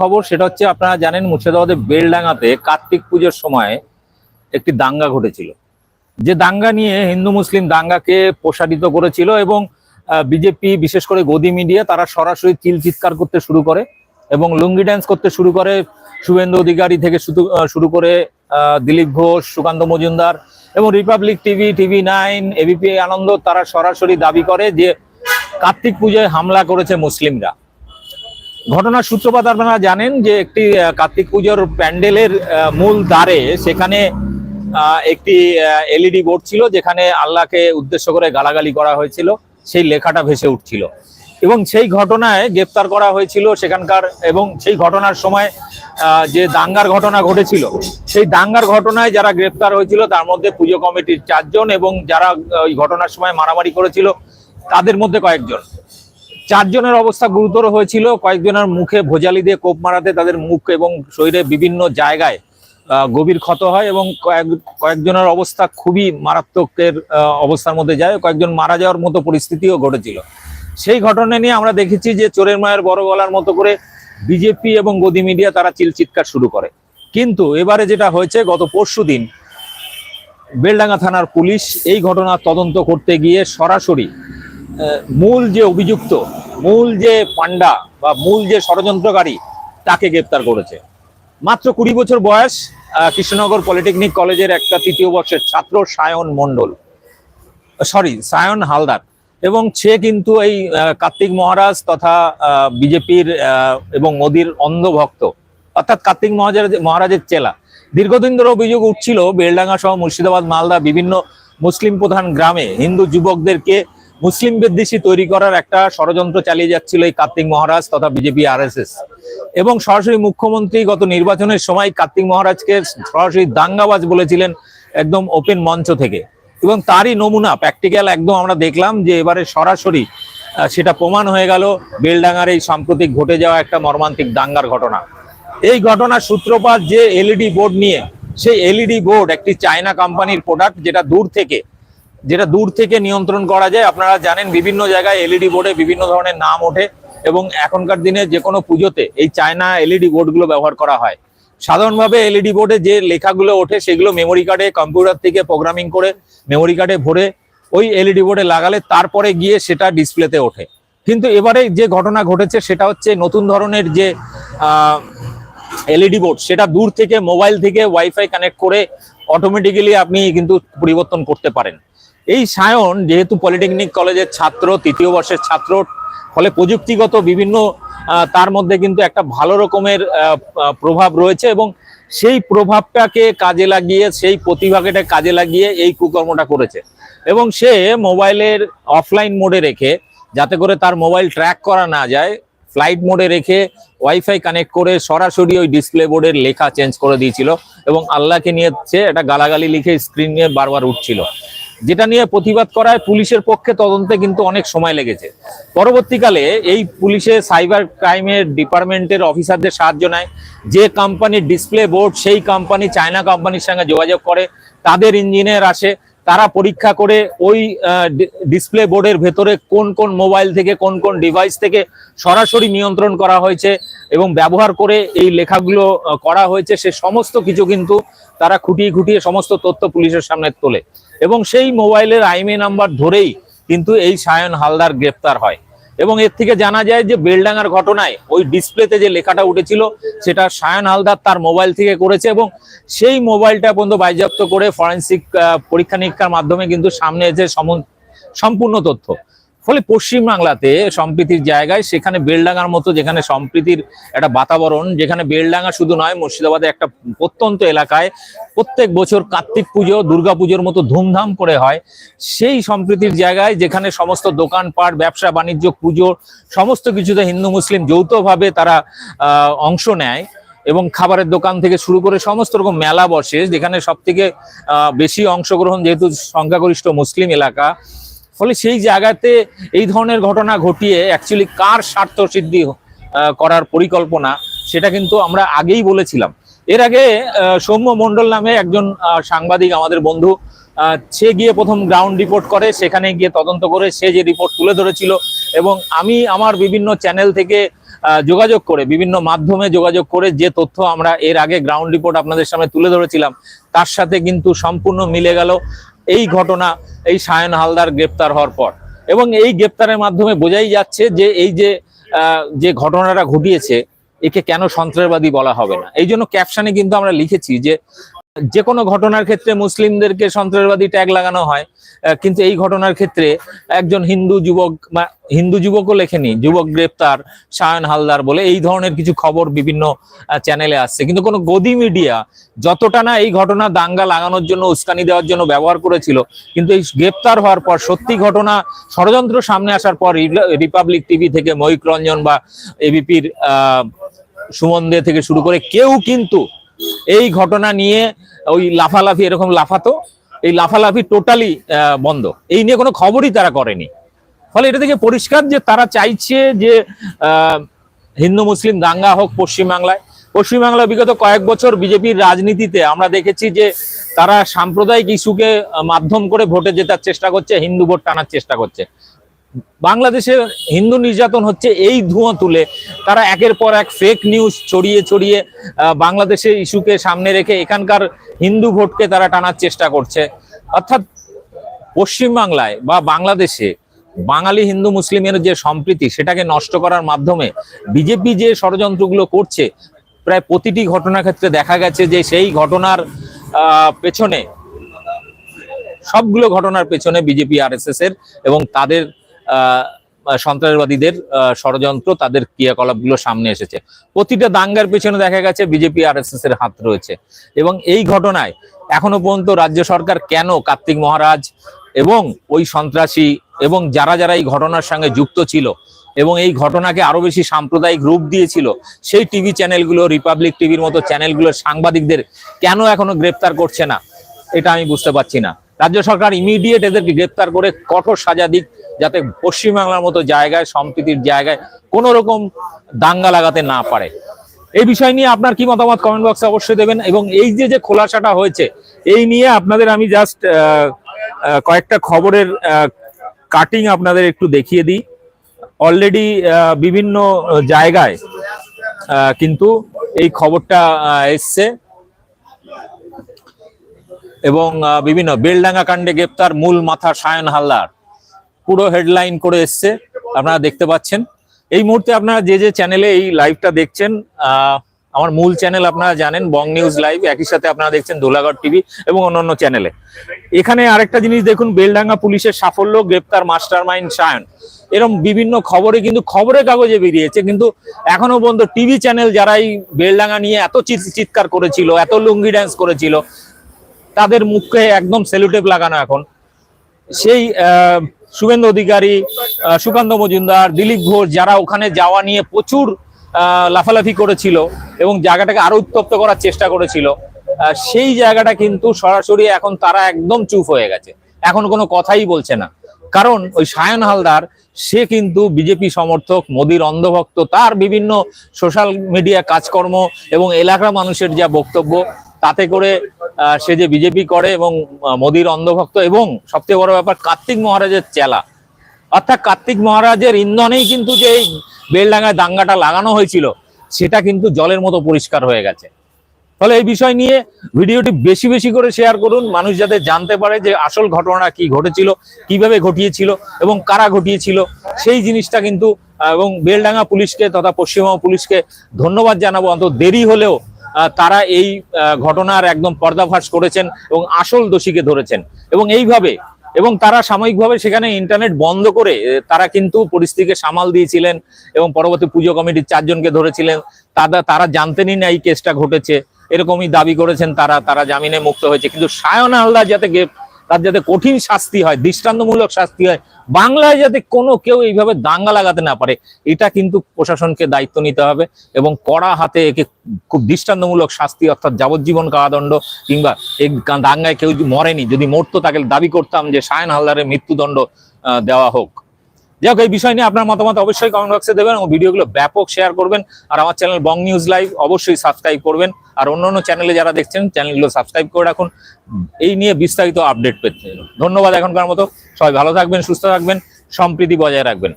খবর, সেটা হচ্ছে আপনারা জানেন মুর্শিদাবাদের বেলডাঙ্গাতে কার্তিক পুজোর সময় একটি দাঙ্গা ঘটেছিল। যে দাঙ্গা নিয়ে হিন্দু মুসলিম দাঙ্গাকে প্রসারিত করেছিল এবং বিজেপি, বিশেষ করে গদি মিডিয়া, তারা সরাসরি চিল চিৎকার করতে শুরু করে এবং লুঙ্গি ড্যান্স করতে শুরু করে শুভেন্দু অধিকারী থেকে শুরু করে দিলীপ ঘোষ, সুকান্ত মজুমদার এবং Republic TV TV nine ABP Ananda তারা সরাসরি দাবি করে যে কার্তিক পুজোয় হামলা করেছে মুসলিমরা। ঘটনার সূত্রপাত আপনারা জানেন যে একটি কার্তিক পুজোর প্যান্ডেলের মূল দ্বারে সেখানে একটি এলইডি বোর্ড ছিল যেখানে আল্লাহকে উদ্দেশ্য করে গালাগালি করা হয়েছিল। সেই লেখাটা ভেসে উঠছিল। এবং সেই ঘটনায় গ্রেপ্তার করা হয়েছিল সেখানকার এবং সেই ঘটনার সময় যে দাঙ্গার ঘটনা ঘটেছিল, সেই দাঙ্গার ঘটনায় যারা গ্রেপ্তার হয়েছিল তার মধ্যে পুজো কমিটির চারজন এবং যারা ওই ঘটনার সময় মারামারি করেছিল তাদের মধ্যে কয়েকজন। চারজনের অবস্থা গুরুতর হয়েছিল। কয়েকজনের মুখে ভোজালি দিয়ে কোপ মারাতে তাদের মুখ এবং শরীরে বিভিন্ন জায়গায় গভীর ক্ষত হয় এবং কয়েক, কয়েকজনের অবস্থা খুবই মারাত্মকের অবস্থার মধ্যে যায়। কয়েকজন মারা যাওয়ার মতো পরিস্থিতিও ঘটেছিল। সেই ঘটনা নিয়ে আমরা দেখেছি যে চোরের মায়ের বড় গলার মতো করে বিজেপি এবং গদি মিডিয়া তারা চিল চিৎকার শুরু করে। কিন্তু এবারে যেটা হয়েছে, গত পরশু দিন বেলডাঙ্গা থানার পুলিশ এই ঘটনার তদন্ত করতে গিয়ে সরাসরি মূল যে অভিযুক্ত মূল যে পান্ডা বা মূল যে ষড়যন্ত্রকারী, তাকে গ্রেপ্তার করেছে। মাত্র কুড়ি বছর বয়স কৃষ্ণনগর পলিটেকনিক কলেজের একটা তৃতীয় বর্ষের ছাত্র সায়ন মণ্ডল। সরি, সায়ন হালদার। এবং সে কিন্তু এই কার্তিক মহারাজ তথা বিজেপির এবং মোদির অন্ধভক্ত। অর্থাৎ কার্তিক মহারাজের মহারাজের চেলা। দীর্ঘদিন ধরে অভিযোগ উঠছিল, বেলডাঙ্গা সহ মুর্শিদাবাদ, মালদা বিভিন্ন মুসলিম প্রধান গ্রামে হিন্দু যুবকদেরকে মুসলিম বিদ্বেষী তৈরি করার একটা ষড়যন্ত্র চালিয়ে যাচ্ছিল এই কার্তিক মহারাজ তথা বিজেপি আরএসএস। এবং সরাসরি মুখ্যমন্ত্রী গত নির্বাচনের সময় কার্তিক মহারাজকে সরাসরি দাঙ্গাবাজ বলেছিলেন একদম ওপেন মঞ্চ থেকে। এবং তারই নমুনা প্র্যাকটিক্যাল একদম আমরা দেখলাম যে এবারে সরাসরি সেটা প্রমাণ হয়ে গেল বেলডাঙ্গার এই সাম্প্রতিক ঘটে যাওয়া একটা মর্মান্তিক দাঙ্গার ঘটনা। এই ঘটনার সূত্রপাত যে এলইডি বোর্ড নিয়ে, সেই এলইডি বোর্ড একটি চায়না কোম্পানির প্রোডাক্ট যেটা দূর থেকে যেটা দূর থেকে নিয়ন্ত্রণ করা যায়, আপনারা জানেন বিভিন্ন জায়গায় এলইডি বোর্ডে বিভিন্ন ধরনের নাম ওঠে এবং এখনকার দিনে যে কোনো পুজোতে এই চায়না এলইডি বোর্ডগুলো ব্যবহার করা হয়। সাধারণভাবে এলইডি বোর্ডে যে লেখাগুলো ওঠে সেগুলো মেমোরি কার্ডে কম্পিউটার থেকে প্রোগ্রামিং করে মেমোরি কার্ডে ভরে ওই এলইডি বোর্ডে লাগালে তারপরে গিয়ে সেটা ডিসপ্লেতে ওঠে। কিন্তু এবারে যে ঘটনা ঘটেছে সেটা হচ্ছে নতুন ধরনের যে এলইডি বোর্ড, সেটা দূর থেকে মোবাইল থেকে ওয়াইফাই কানেক্ট করে অটোমেটিক্যালি আপনি কিন্তু পরিবর্তন করতে পারেন। এই সায়ন যেহেতু পলিটেকনিক কলেজের ছাত্র, তৃতীয় বর্ষের ছাত্র, ফলে প্রযুক্তিগত বিভিন্ন তার মধ্যে কিন্তু একটা ভালো রকমের প্রভাব রয়েছে এবং সেই প্রভাবটাকে কাজে লাগিয়ে, সেই প্রতিভাকে কাজে লাগিয়ে এই কুকর্মটা করেছে। এবং সে মোবাইলের অফলাইন মোডে রেখে, যাতে করে তার মোবাইল ট্র্যাক করা না যায়, ফ্লাইট মোডে রেখে ওয়াইফাই কানেক্ট করে সরাসরি ওই ডিসপ্লে বোর্ডের লেখা চেঞ্জ করে দিয়েছিল এবং আল্লাহকে নিয়ে একটা গালাগালি লিখে স্ক্রিন নিয়ে বারবার উঠছিল। যেটা নিয়ে প্রতিবাদ করায় পুলিশের পক্ষে তদন্তে কিন্তু অনেক সময় লেগেছে। পরবর্তীকালে এই পুলিশে সাইবার ক্রাইমের ডিপার্টমেন্টের অফিসারদের সাহায্য নেয়। যে কোম্পানির ডিসপ্লে বোর্ড সেই কোম্পানি চায়না কোম্পানির সঙ্গে যোগাযোগ করে। তাদের ইঞ্জিনিয়ার আসে। তারা পরীক্ষা করে ওই ডিসপ্লে বোর্ডের ভেতরে কোন কোন মোবাইল থেকে, কোন কোন ডিভাইস থেকে সরাসরি নিয়ন্ত্রণ করা হয়েছে। এবং ব্যবহার করে এই লেখাগুলো করা হয়েছে, সে সমস্ত কিছু কিন্তু তারা খুঁটিয়ে খুঁটিয়ে সমস্ত তথ্য পুলিশের সামনে তোলে। এবং সেই মোবাইলের আইমে নাম্বার ধরেই কিন্তু এই সায়ন হালদার গ্রেপ্তার হয়। এবং এর থেকে জানা যায় যে বেলডাঙ্গার ঘটনায় ওই ডিসপ্লেতে যে লেখাটা উঠেছিল, সেটা সায়ন হালদার তার মোবাইল থেকে করেছে এবং সেই মোবাইলটা পর্যন্ত বাজেয়াপ্ত করে ফরেন্সিক পরীক্ষা নিরীক্ষার মাধ্যমে কিন্তু সামনে এসে সম- সম্পূর্ণ তথ্য। ফলে পশ্চিমবাংলাতে সম্প্রীতির জায়গায় সেখানে বেলডাঙ্গার মতো যেখানে সম্প্রীতির একটা বাতাবরণ, যেখানে বেলডাঙ্গা শুধু নয় মুর্শিদাবাদে একটা প্রত্যন্ত এলাকায় প্রত্যেক বছর কার্তিক পুজো, দুর্গা পুজোর মতো ধুমধাম করে হয়। সেই সম্প্রীতির জায়গায় যেখানে সমস্ত দোকানপাট, ব্যবসা, বাণিজ্য, পুজো, সমস্ত কিছুতে হিন্দু, মুসলিম যৌথভাবে তারা অংশ নেয় এবং খাবারের দোকান থেকে শুরু করে সমস্ত রকম মেলা বসে, যেখানে সব থেকে বেশি অংশগ্রহণ যেহেতু সংখ্যাগরিষ্ঠ মুসলিম এলাকা ফলে সেই জায়গাতে এই ধরনের ঘটনা ঘটিয়ে অ্যাকচুয়ালি কার স্বার্থ সিদ্ধি করার পরিকল্পনা, সেটা কিন্তু আমরা আগেই বলেছিলাম। এর আগে সৌম্য মণ্ডল নামে একজন সাংবাদিক আমাদের বন্ধু সে গিয়ে প্রথম গ্রাউন্ড রিপোর্ট করে, সেখানে গিয়ে তদন্ত করে সে যে রিপোর্ট তুলে ধরেছিল এবং আমি আমার বিভিন্ন চ্যানেল থেকে যোগাযোগ করে, বিভিন্ন মাধ্যমে যোগাযোগ করে যে তথ্য আমরা এর আগে গ্রাউন্ড রিপোর্ট আপনাদের সামনে তুলে ধরেছিলাম, তার সাথে কিন্তু সম্পূর্ণ মিলে গেল। এই ঘটনা, এই সায়ন হালদার গ্রেপ্তার হওয়ার পর। এবং এই গ্রেপ্তারের মাধ্যমে বোঝাই যাচ্ছে যে এই যে যে ঘটনাটা ঘটিয়েছে, একে কেন সন্ত্রাসবাদী বলা হবে না। এই জন্য ক্যাপশনে কিন্তু আমরা লিখেছি যে যে কোনো ঘটনার ক্ষেত্রে মুসলিমদেরকে সন্ত্রাসবাদী ট্যাগ লাগানো হয় কিন্তু এই ঘটনার ক্ষেত্রে একজন হিন্দু যুবক বা হিন্দু যুবকও লেখেনি, যুবক গ্রেপ্তার, সায়ন হালদার বলে এই ধরনের কিছু খবর বিভিন্ন চ্যানেলে আসছে। কিন্তু কোনো গদি মিডিয়া যতটা না এই ঘটনা দাঙ্গা লাগানোর জন্য, উস্কানি দেওয়ার জন্য ব্যবহার করেছিল, কিন্তু এই গ্রেপ্তার হওয়ার পর সত্যি ঘটনা ষড়যন্ত্র সামনে আসার পর রিপাবলিক টিভি থেকে ময়ূক রঞ্জন বা এবিপির সুমন দে থেকে শুরু করে কেউ কিন্তু এই ঘটনা নিয়ে ওই লাফালাফি এরকম লাফাতো। এই লাফালাফি টোটালি বন্ধ। এই নিয়ে কোনো খবরই তারা করেনি। ফলে এটা থেকে পরিষ্কার যে তারা চাইছে যে হিন্দু, মুসলিম, দাঙ্গা হোক পশ্চিমবাংলায়। পশ্চিমবাংলায় বিগত কয়েক বছর বিজেপির রাজনীতিতে আমরা দেখেছি যে তারা সাম্প্রদায়িক ইস্যুকে মাধ্যম করে ভোটে জেতার চেষ্টা করছে, হিন্দু ভোট টানার চেষ্টা করছে। বাংলাদেশে হিন্দু নির্যাতন হচ্ছে এই ধোঁয়া তুলে। তারা একের পর এক ফেক নিউজ ছড়িয়ে ছড়িয়ে বাংলাদেশের ইস্যুকে সামনে রেখে এখানকার হিন্দু ভোটকে তারা টানার চেষ্টা করছে। অর্থাৎ পশ্চিমবাংলায় বা বাংলাদেশে বাঙালি হিন্দু মুসলিমের যে সম্প্রীতি, সেটাকে নষ্ট করার মাধ্যমে বিজেপি যে ষড়যন্ত্রগুলো করছে, প্রায় প্রতিটি ঘটনার ক্ষেত্রে দেখা গেছে যে সেই ঘটনার পেছনে সবগুলো ঘটনার পেছনে বিজেপি আরএসএস এর এবং তাদের সন্ত্রাসবাদীদের ষড়যন্ত্র, তাদের ক্রিয়াকলাপগুলো সামনে এসেছে। প্রতিটা দাঙ্গার পেছনে দেখা গেছে বিজেপি আরএসএস এর হাত রয়েছে। এবং এই ঘটনায় এখনও পর্যন্ত রাজ্য সরকার কেন কার্তিক মহারাজ এবং ওই সন্ত্রাসী এবং যারা যারা এই ঘটনার সঙ্গে যুক্ত ছিল এবং এই ঘটনাকে আরও বেশি সাম্প্রদায়িক রূপ দিয়েছিল, সেই টিভি চ্যানেলগুলো, রিপাবলিক টিভির মতো চ্যানেলগুলোর সাংবাদিকদের কেন এখনও গ্রেপ্তার করছে না, এটা আমি বুঝতে পারছি না। রাজ্য সরকার ইমিডিয়েট এদেরকে গ্রেপ্তার করে কঠোর সাজা দিক যাতে পশ্চিমবাংলার মতো জায়গায়, সম্প্রীতির জায়গায় কোনো রকম দাঙ্গা লাগাতে না পারে। এই বিষয় নিয়ে আপনার কি মতামত কমেন্ট বক্সে অবশ্যই দেবেন এবং এই যে যে খোলাসাটা হয়েছে, এই নিয়ে আপনাদের আমি জাস্ট কয়েকটা খবরের কাটিং আপনাদের একটু দেখিয়ে দিই। অলরেডি বিভিন্ন জায়গায় কিন্তু এই খবরটা এসছে। এবং বিভিন্ন বেলডাঙ্গা কাণ্ডে গ্রেপ্তার মূল মাথা সায়ন হালদার। পুরো হেডলাইন করে এসছে, আপনারা দেখতে পাচ্ছেন। এই মুহূর্তে আপনারা যে যে চ্যানেলে এই লাইভটা দেখছেন আমার মূল চ্যানেল আপনারা জানেন, বং নিউজ লাইভ একই সাথে আপনারা দেখছেন দোলাগড় টিভি এবং অন্যান্য চ্যানেলে এখানে আরেকটা জিনিস দেখুন, বেলডাঙ্গা পুলিশের সাফল্য, গ্রেপ্তার মাস্টার মাইন্ড সায়ন। এরকম বিভিন্ন খবরে কিন্তু খবরের কাগজে বেরিয়েছে, কিন্তু এখনও পর্যন্ত টিভি চ্যানেল যারাই বেলডাঙ্গা নিয়ে এত চিৎ- চিৎকার করেছিল, এত লুঙ্গি ড্যান্স করেছিল, তাদের মুখে একদম সেলুটেপ লাগানো এখন। সেই শুভেন্দু অধিকারী সুকান্ত মজুমদার, দিলীপ ঘোষ, যারা ওখানে যাওয়া নিয়ে প্রচুর লাফালাফি করেছিল এবং জায়গাটাকে আরও উত্তপ্ত করার চেষ্টা করেছিল সেই জায়গাটা কিন্তু সরাসরি এখন তারা একদম চুপ হয়ে গেছে। এখন কোনো কথাই বলছে না। কারণ ওই সায়ন হালদার, সে কিন্তু বিজেপি সমর্থক, মোদির অন্ধভক্ত, তার বিভিন্ন সোশ্যাল মিডিয়া কাজকর্ম এবং এলাকার মানুষের যা বক্তব্য তাতে করে সে যে বিজেপি করে এবং মোদির অন্ধভক্ত এবং সবচেয়ে বড় ব্যাপার কার্তিক মহারাজের চেলা। অর্থাৎ কার্তিক মহারাজের ইন্ধনেই কিন্তু যে বেলডাঙ্গায় দাঙ্গাটা লাগানো হয়েছিল, সেটা কিন্তু জলের মতো পরিষ্কার হয়ে গেছে। ফলে এই বিষয় নিয়ে ভিডিওটি বেশি বেশি করে শেয়ার করুন, মানুষ যাতে জানতে পারে যে আসল ঘটনা কি ঘটেছিল, কীভাবে ঘটিয়েছিল এবং কারা ঘটিয়েছিল, সেই জিনিসটা কিন্তু এবং বেলডাঙ্গা পুলিশকে তথা পশ্চিমবঙ্গ পুলিশকে ধন্যবাদ জানাব। অন্তত দেরি হলেও তারা এই ঘটনার একদম পর্দাফাশ করেছেন এবং আসল দোষীকে ধরেছেন। এবং এইভাবে, এবং তারা সাময়িকভাবে সেখানে ইন্টারনেট বন্ধ করে তারা কিন্তু পরিস্থিতিকে সামাল দিয়েছিলেন এবং পরবর্তী পুজো কমিটির চারজনকে ধরেছিলেন। তারা তারা জানতেনই না এই কেসটা ঘটেছে। এরকমই দাবি করেছেন তারা তারা জামিনে মুক্ত হয়েছে। কিন্তু সায়ন হালদার যাতে তার যাতে কঠিন শাস্তি হয়, দৃষ্টান্তমূলক শাস্তি হয়, বাংলায় যাতে কোনো কেউ এইভাবে দাঙ্গা লাগাতে না পারে, এটা কিন্তু প্রশাসনকে দায়িত্ব নিতে হবে এবং কড়া হাতে একে খুব দৃষ্টান্তমূলক শাস্তি অর্থাৎ যাবজ্জীবন কারাদণ্ড কিংবা এই দাঙ্গায় কেউ মরেনি, যদি মরতো তাকে দাবি করতাম যে সায়ন হালদারের মৃত্যুদণ্ড দেওয়া হোক। যাই হোক, এই বিষয় নিয়ে আপনার মতামত অবশ্যই কমেন্ট বক্সে দেবেন এবং ভিডিওগুলো ব্যাপক শেয়ার করবেন। আর আমার চ্যানেল বং নিউজ লাইভ অবশ্যই সাবস্ক্রাইব করবেন। আর অন্য অন্য চ্যানেলে যারা দেখছেন চ্যানেলগুলো সাবস্ক্রাইব করে রাখুন। এই নিয়ে বিস্তারিত আপডেট পেতে ধন্যবাদ এখনকার মতো। সবাই ভালো থাকবেন, সুস্থ থাকবেন, সম্প্রীতি বজায় রাখবেন।